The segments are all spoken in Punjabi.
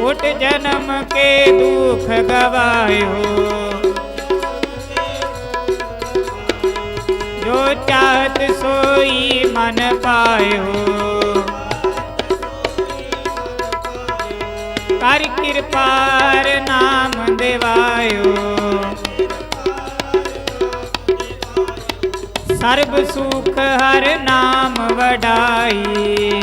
ਉਟ ਜਨਮ ਕੇ ਦੁਖ ਗਵਾਇਓ। ਜੋ ਚਾਹਤ ਸੋਈ ਮਨ ਪਾਇਓ। ਕਰ ਕਿਰਪਾਰ ਨਾਮ ਦੇਵਾਇਓ। ਸਰਬ ਸੁਖ ਹਰ ਨਾਮ ਵਡਾਈ।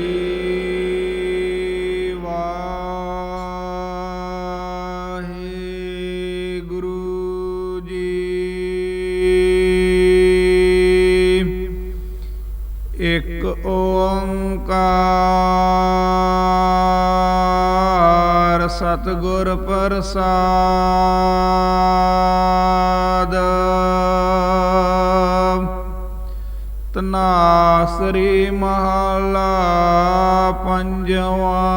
ਇੱਕ ਓੰਕਾਰ ਸਤਿਗੁਰ ਪ੍ਰਸਾਦ। ਤਨਾਸਰੀ ਮਹਲਾ ਪੰਜਵਾ।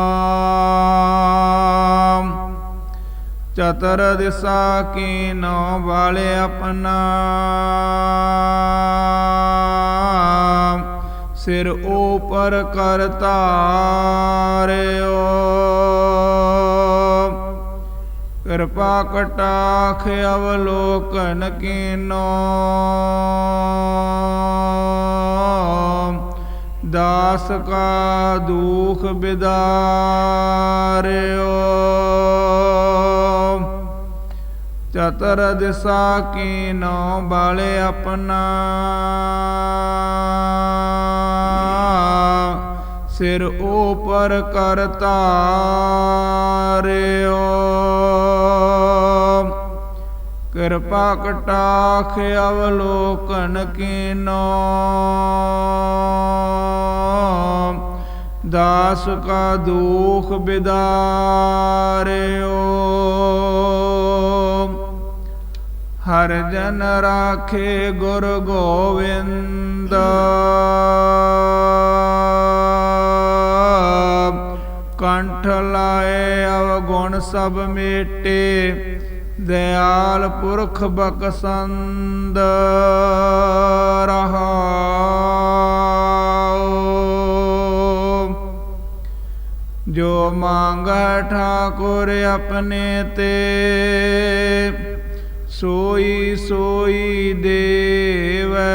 ਚਤਰ ਦਿਸਾ ਕੀਨੋ ਵਾਲੇ ਆਪਣਾ। ਸਿਰ ਉਪਰ ਕਰ ਤਾਰਿਓ। ਕਿਰਪਾ ਕਟਾਖ ਅਵਲੋਕਨ ਕੀਨੋ। ਦਾਸ ਕਾ ਦੁਖ ਬਿਦਾਰਿਓ। ਚਤਰ ਦਿਸਾ ਕੀਨੋ ਬਾਲੇ ਆਪਣਾ। ਸਿਰ ਉਪਰ ਕਰ ਤਾਰਿਓ। ਕਿਰਪਾ ਕਟਾਖ ਅਵਲੋਕਨ ਕੀਨੋ। ਦਾਸ ਕਾ ਦੁਖ ਬਿਦਾਰਿਓ। ਹਰ ਜਨ ਰਾਖੇ ਗੁਰ ਗੋਵਿੰਦ। ਕੰਠ ਲਾਏ, ਅਵਗੁਣ ਸਭ ਮੇਟੇ, ਦਿਆਲ ਪੁਰਖ ਬਖਸੰਦ ਰਹਾਉ। ਜੋ ਮੰਗੈ ਠਾਕੁਰ ਆਪਣੇ ਤੇ, ਸੋਈ ਸੋਈ ਦੇਵੈ।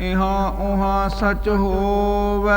ਇਹਾਂ ਉਹਾਂ ਸਚ ਹੋਵੇ।